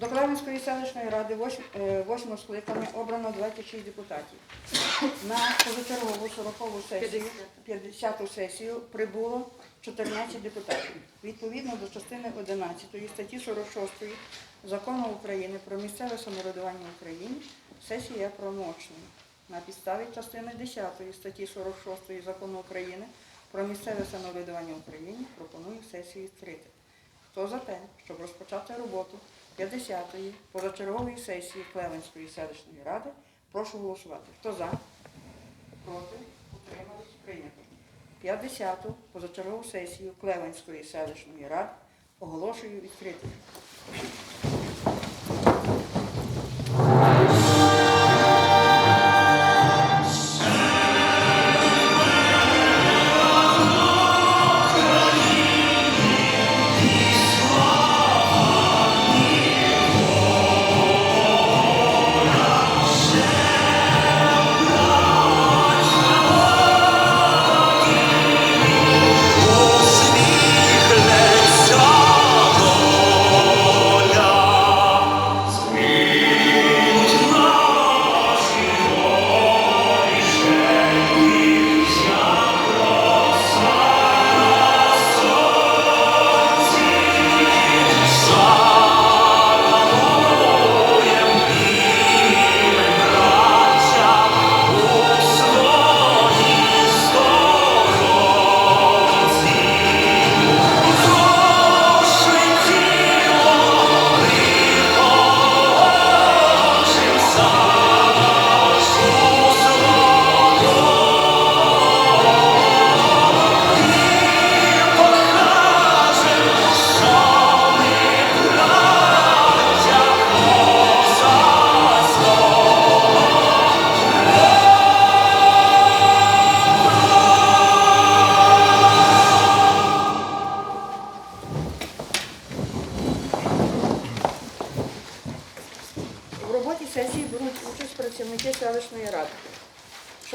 До Клевенської селищної ради 8 скликання обрано 26 депутатів. На позачергову 40-ту сесію, 50-ту сесію прибуло 14 депутатів. Відповідно до частини 11 статті 46 Закону України про місцеве самоврядування в Україні сесія є правомочною. На підставі частини 10 статті 46 Закону України про місцеве самоврядування в Україні пропоную сесію відкрити. Хто за те, щоб розпочати роботу 50-ї позачергової сесії Клевенської селищної ради, прошу голосувати. Хто за? Проти? Утримались? Прийнято. 50-ту позачергову сесію Клевенської селищної ради оголошую відкритою.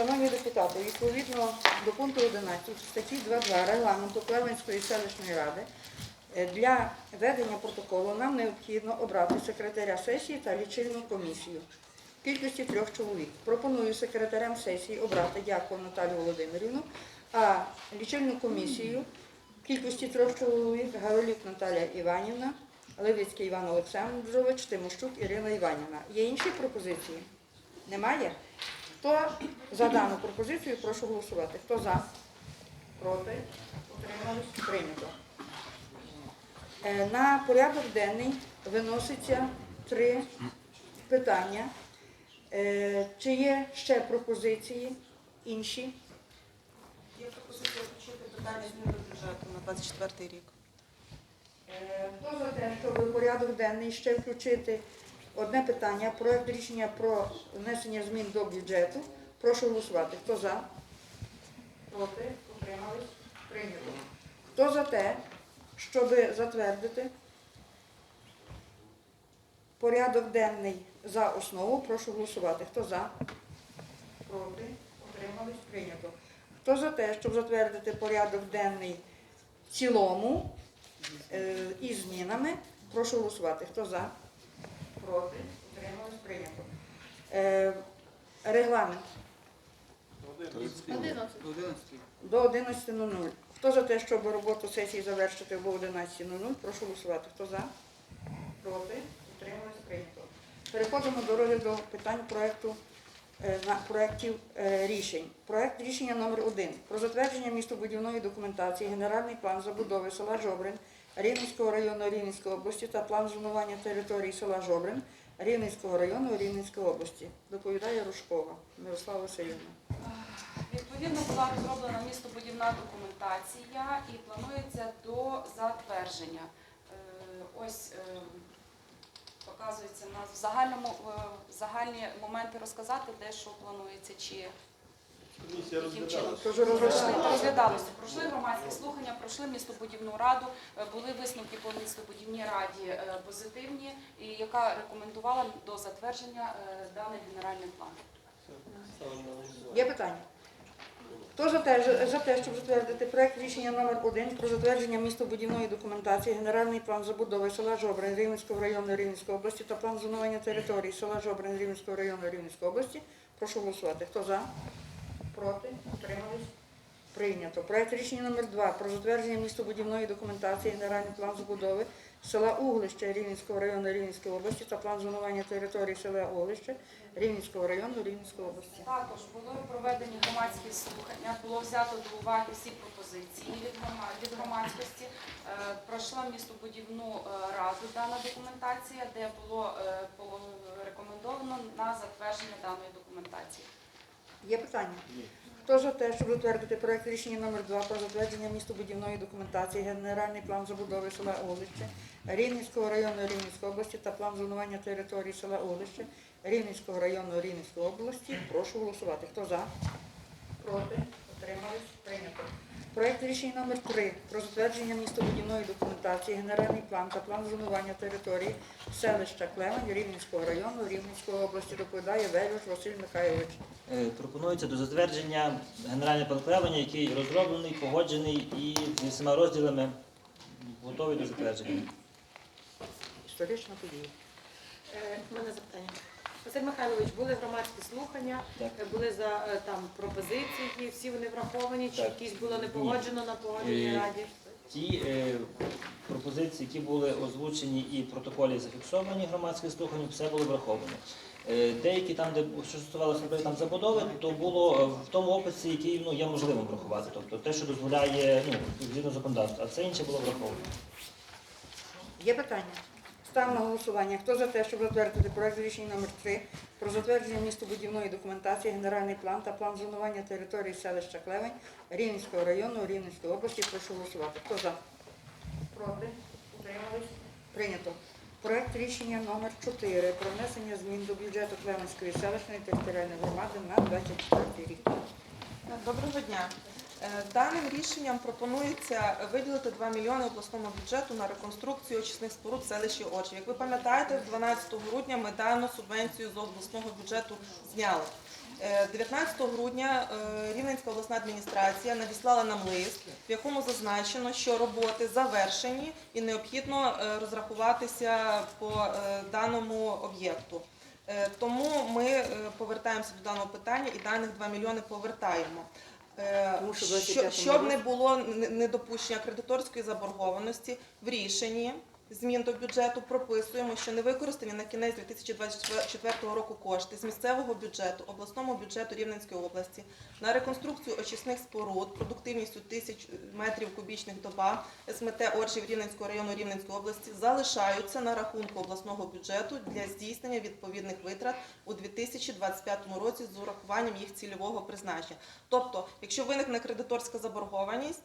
Шановні депутати, відповідно до пункту 11 статті 2.2 регламенту Клевенської селищної ради е, для ведення протоколу нам необхідно обрати секретаря сесії та лічильну комісію в кількості трьох чоловік. Пропоную секретарем сесії обрати Дякову Наталію Володимирівну, а лічильну комісію в кількості трьох чоловік Гаролюк Наталія Іванівна, Левицький Іван Олександрович, Тимощук Ірина Іванівна. Є інші пропозиції? Немає? Хто за дану пропозицію, прошу голосувати. Хто за? Проти? Утримались? Прийнято. Е, На порядок денний виноситься три питання. Е, Чи є ще пропозиції інші? Є пропозиція включити питання змін до бюджету на 24 рік. Е, Хто за те, щоб порядок денний ще включити одне питання, проект рішення про внесення змін до бюджету? Прошу голосувати. Хто за? Проти? Утримались? Прийнято. Хто за те, щоб затвердити порядок денний за основу? Прошу голосувати. Хто за? Проти? Утримались? Прийнято. Хто за те, щоб затвердити порядок денний в цілому? е, із змінами. Прошу голосувати. Хто за? Проти? Утримались? Прийнято. Е, Регламент до 11.00. Хто за те, щоб роботу сесії завершити або 11.00? Прошу голосувати. Хто за? Проти? Утримались? Прийнято. Переходимо до розгляду питань проекту е, на проєктів е, рішень. Проект рішення номер 1 про затвердження містобудівної документації, генеральний план забудови села Жобрин Рівненського району Рівненської області та план зонування території села Жобрин Рівненського району Рівненської області. Доповідає Рушкова Мирослава Васильівна. Відповідно була розроблена містобудівна документація і планується до затвердження. Е, Ось е, показується нас в загальному е, загальні моменти розказати, де що планується, чи Комісія розглядали. Розглядалося. Пройшли громадські слухання, пройшли містобудівну раду, е, були висновки по містобудівній раді е, позитивні, яка рекомендувала до затвердження е, даний генеральний план. Є питання? Хто за те, за те, щоб затвердити проект рішення номер 1 про затвердження містобудівної документації, генеральний план забудови села Жобрин Рівненського району Рівненської області та план зонування території села Жобрин Рівненського району Рівненської області, прошу голосувати. Хто за? Проти? Утримались? Прийнято. Проект рішення номер 2 про затвердження містобудівної документації, генеральний план забудови села Углище Рівненського району Рівненської області та план зонування території села Углище Рівненського району Рівненської області. Також були проведені громадські слухання, було взято до уваги всі пропозиції від громадськості. Е, Пройшла містобудівну е, раду дана документація, де було е, рекомендовано на затвердження даної документації. Є питання? Хто за те, щоб затвердити проект рішення номер 2 про затвердження містобудівної документації, генеральний план забудови села Олище, Рівненського району Рівненської області та план зонування території села Олище, Рівненського району Рівненської області, прошу голосувати. Хто за? Проти? Рішення номер 3 про затвердження містобудівної документації, генеральний план та план зонування території селища Клевень Рівненського району Рівненської області доповідає Велюш Василь Михайлович. Е, Пропонується до затвердження генеральний план Клевеня, який розроблений, погоджений і зі всіма розділами готовий до затвердження. Історична подія. Е, У мене запитання. Василь Михайлович, були громадські слухання, Так. були за е, там пропозиції, всі вони враховані, чи Так. якісь було не погоджено на погодженій Е, раді? Ті е, пропозиції, які були озвучені і в протоколі зафіксовані громадських слухань, все було враховано. Е, Деякі там, де що стосувалося наприклад, там забудови, то було е, в тому описі, який ну, є можливим врахувати. Тобто те, що дозволяє ну, згідно законодавства, а все інше було враховано. Є питання? Став на голосування. Хто за те, щоб затвердити проект рішення номер 3 про затвердження містобудівної документації, генеральний план та план зонування території селища Клевень Рівненського району Рівненської області, прошу голосувати. Хто за? Проти? Утримались? Прийнято. Проект рішення номер 4 про внесення змін до бюджету Клевенської селищної територіальної громади на 24 рік. Доброго дня. Е, Даним рішенням пропонується виділити 2 мільйони обласному бюджету на реконструкцію очисних споруд селищі Очі. Як ви пам'ятаєте, 12 грудня ми дану субвенцію з обласного бюджету зняли. Е, 19 грудня е, Рівненська обласна адміністрація надіслала нам лист, в якому зазначено, що роботи завершені і необхідно е, розрахуватися по е, даному об'єкту. Е, Тому ми е, повертаємося до даного питання і даних 2 мільйони повертаємо. Е, Тому що в що- 25-му Щоб не році- було недопущення кредиторської заборгованості, в рішенні змін до бюджету прописуємо, що не використані на кінець 2024 року кошти з місцевого бюджету, обласному бюджету Рівненської області на реконструкцію очисних споруд продуктивністю 1000 метрів кубічних доба СМТ Оршів Рівненського району Рівненської області залишаються на рахунку обласного бюджету для здійснення відповідних витрат у 2025 році з урахуванням їх цільового призначення. Тобто, якщо виникне кредиторська заборгованість,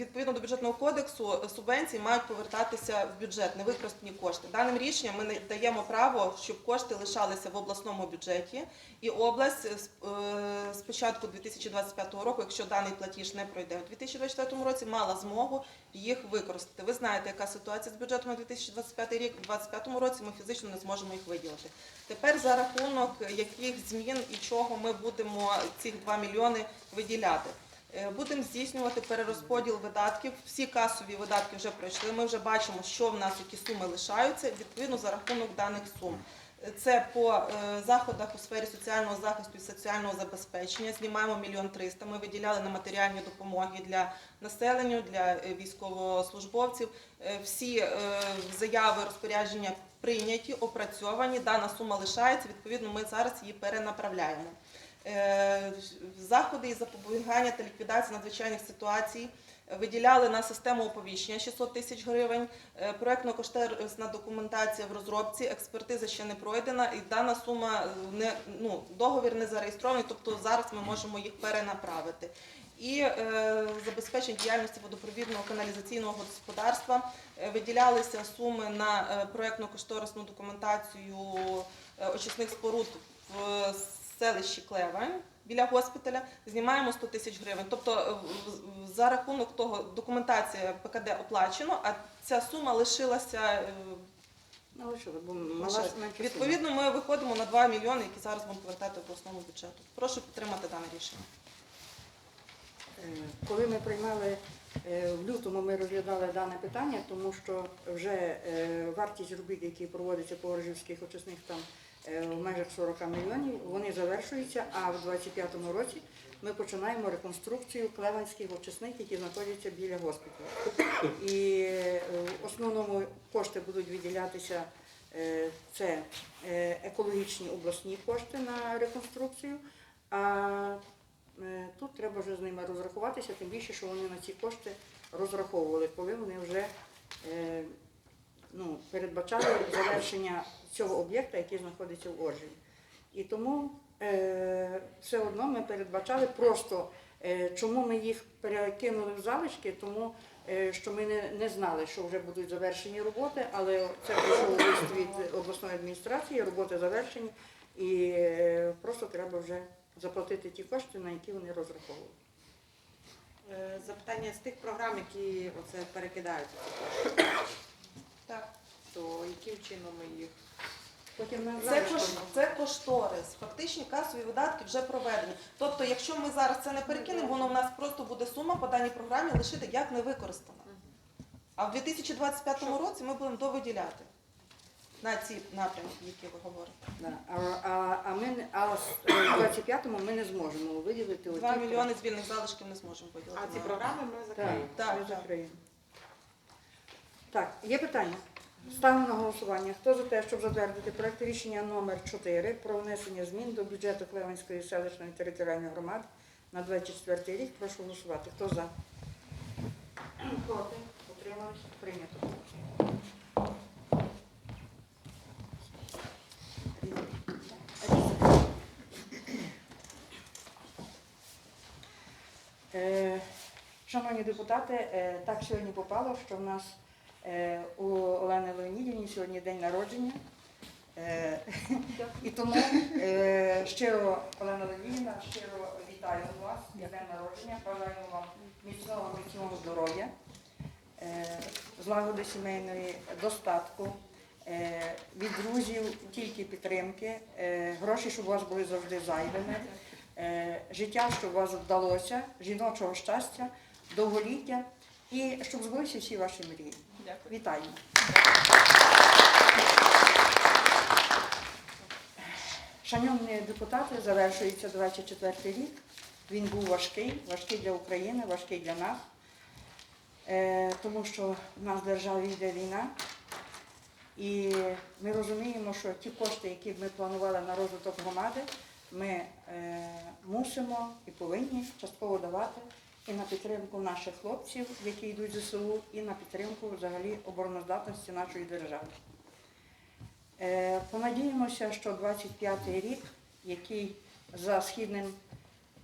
відповідно до бюджетного кодексу е, субвенції мають повертатися в бюджет, невикористані кошти. Даним рішенням ми не даємо право, щоб кошти лишалися в обласному бюджеті, і область е, е, з початку 2025 року, якщо даний платіж не пройде у 2024 році, мала змогу їх використати. Ви знаєте, яка ситуація з бюджетом на 2025 рік. У 2025 році ми фізично не зможемо їх виділити. Тепер за рахунок яких змін і чого ми будемо цих 2 мільйони виділяти. Е, Будемо здійснювати перерозподіл видатків. Всі касові видатки вже пройшли. Ми вже бачимо, що в нас які суми лишаються відповідно за рахунок даних сум. Е, Це по е, заходах у сфері соціального захисту і соціального забезпечення. Знімаємо мільйон триста. Ми виділяли на матеріальні допомоги для населення, для військовослужбовців. Всі заяви розпорядження прийняті, опрацьовані. Дана сума лишається. Відповідно, ми зараз її перенаправляємо. Е, Заходи із запобігання та ліквідації надзвичайних ситуацій виділяли на систему оповіщення 600 тисяч гривень. Е, Проектно-кошторисна документація в розробці, експертиза ще не пройдена, і дана сума е, не ну договір не зареєстрований, тобто зараз ми можемо їх перенаправити. І е, забезпечення діяльності водопровідного каналізаційного господарства Е, виділялися суми на е, проектно-кошторисну документацію е, очисних споруд в селищі Клевань біля госпіталя. Знімаємо 100 тисяч гривень. Тобто е, в- в- за рахунок того документація ПКД оплачено, а ця сума лишилася. е, Ну, що, бо мала. Відповідно, ми виходимо на 2 мільйони, які зараз будемо повертати обласному бюджету. Прошу підтримати дане рішення. Коли ми приймали е, в лютому, ми розглядали дане питання, тому що вже е, вартість робіт, які проводяться по Оржівських очисних там е, в межах 40 мільйонів, вони завершуються, а в 25-му році ми починаємо реконструкцію клеванських очисних, які знаходяться біля госпіталю. І е, в основному кошти будуть виділятися е, це е, екологічні обласні кошти на реконструкцію. А Е, Тут треба вже з ними розрахуватися, тим більше, що вони на ці кошти розраховували, коли вони вже е, ну, передбачали завершення цього об'єкта, який знаходиться в Оржеві. І тому е, все одно ми передбачали просто, е, чому ми їх перекинули в залишки, тому е, що ми не, не знали, що вже будуть завершені роботи, але це прийшов лист від обласної адміністрації, роботи завершені, і е, просто треба вже заплатити ті кошти, на які вони розраховували. Е, Запитання з тих програм, які оце перекидаються, Так. то яким чином ми їх Потім ми Це, кош, це кошторис. Фактичні касові видатки вже проведені. Тобто, якщо ми зараз це не перекинемо, воно в нас просто буде сума по даній програмі лишити як не використана. А в 2025 році ми будемо довиділяти на ці напрямки, які ви говорите. Да. А, а, а, ми, не- а з- е, в 25-му ми не зможемо виділити оті мільйони з вільних залишків не зможемо виділити. а ці програми ми Так, закриємо. Так, ми так. закриємо. Так, є питання. Ставимо на голосування. Хто за те, щоб затвердити проект рішення номер 4 про внесення змін до бюджету Клевенської селищної територіальної громади на 24 рік, прошу голосувати. Хто за? Проти? Утримались? Прийнято. Е, Шановні депутати, е, так сьогодні попало, що в нас у Олени Леонідівні сьогодні день народження. Е, І тому е, щиро, Олена Леонідівна, щиро вітаю вас з днем народження, бажаю вам міцного, міцного здоров'я, е, злагоди сімейної, достатку, е, від друзів тільки підтримки, е, гроші, щоб у вас були завжди зайвими, е, життя, щоб у вас вдалося, жіночого щастя, довголіття і щоб збулися всі ваші мрії. Дякую. Вітаємо. Шановні депутати, завершується 24 рік. Він був важкий, важкий для України, важкий для нас, Е, тому що в нас в державі йде війна. І ми розуміємо, що ті кошти, які ми планували на розвиток громади, ми е, мусимо і повинні частково давати і на підтримку наших хлопців, які йдуть в ЗСУ, і на підтримку взагалі обороноздатності нашої держави. Е, Понадіємося, що 25-й рік, який за східним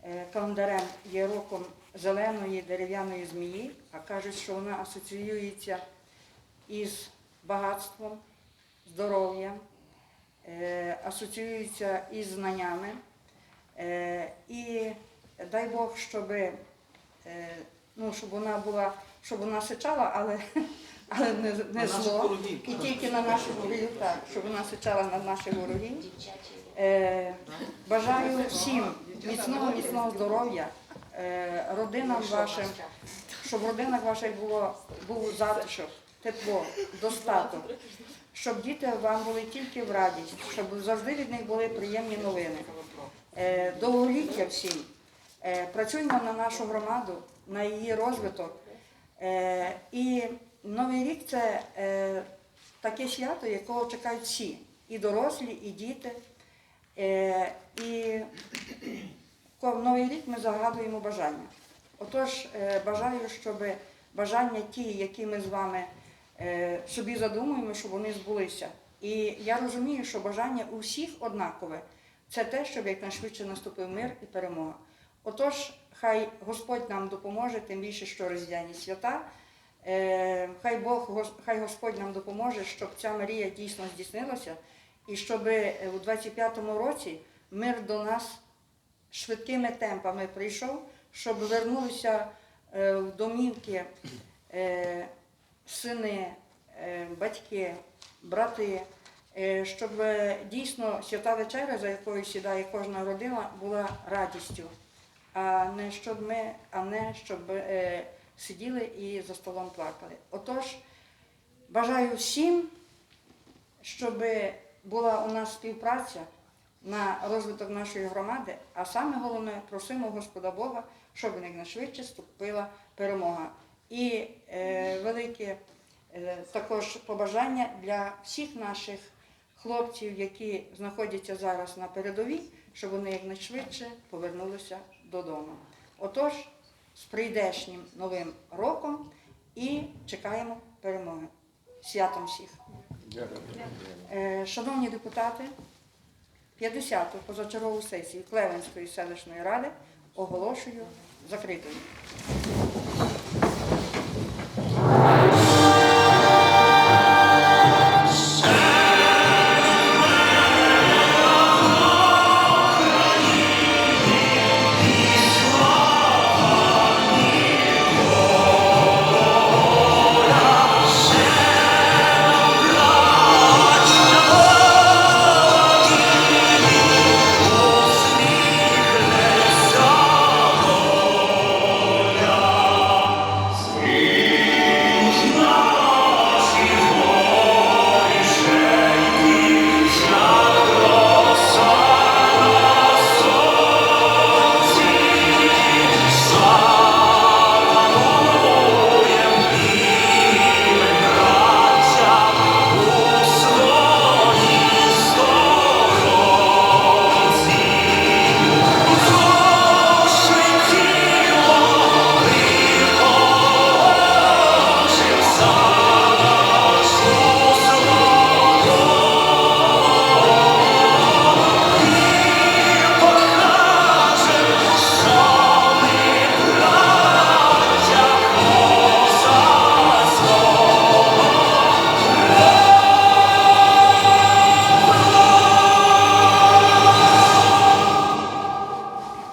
е, календарем є роком зеленої дерев'яної змії, а кажуть, що вона асоціюється із багатством, здоров'ям, е, асоціюється із знаннями. І дай Бог, щоб, ну, щоб вона була, щоб вона сичала, але, але не, не зло. І тільки на наших ворогів, так, щоб вона сичала на наших ворогів. Е, бажаю всім міцного, міцного здоров'я, е, родинам вашим, щоб в родинах ваших було, був затишок, тепло, достаток, щоб діти вам були тільки в радість, щоб завжди від них були приємні новини. Е, довголіття всім. Е, працюємо на нашу громаду, на її розвиток. Е, і Новий рік це е, таке свято, якого чекають всі, і дорослі, і діти. І в Новий рік ми загадуємо бажання. Отож, бажаю, щоб бажання ті, які ми з вами собі задумуємо, щоб вони збулися. І я розумію, що бажання у всіх однакове це те, щоб якнайшвидше наступив мир і перемога. Отож, хай Господь нам допоможе, тим більше, що різдвяні свята. Е, Хай Бог, хай Господь нам допоможе, щоб ця мрія дійсно здійснилася, і щоб е, у 25-му році мир до нас швидкими темпами прийшов, щоб вернулися е, в домівки сини, батьки, брати, щоб дійсно свята вечеря, за якою сідає кожна родина, була радістю, а не щоб ми, а не щоб е, сиділи і за столом плакали. Отож, бажаю всім, щоб була у нас співпраця на розвиток нашої громади, а саме головне, просимо Господа Бога, щоб якнайшвидше ступила перемога. І е, велике е, також побажання для всіх наших хлопців, які знаходяться зараз на передовій, щоб вони якнайшвидше повернулися додому. Отож, з прийдешнім новим роком і чекаємо перемоги. Святом всіх! Дякую. Шановні депутати, 50-ту позачергову сесію Клевенської селищної ради оголошую закритою.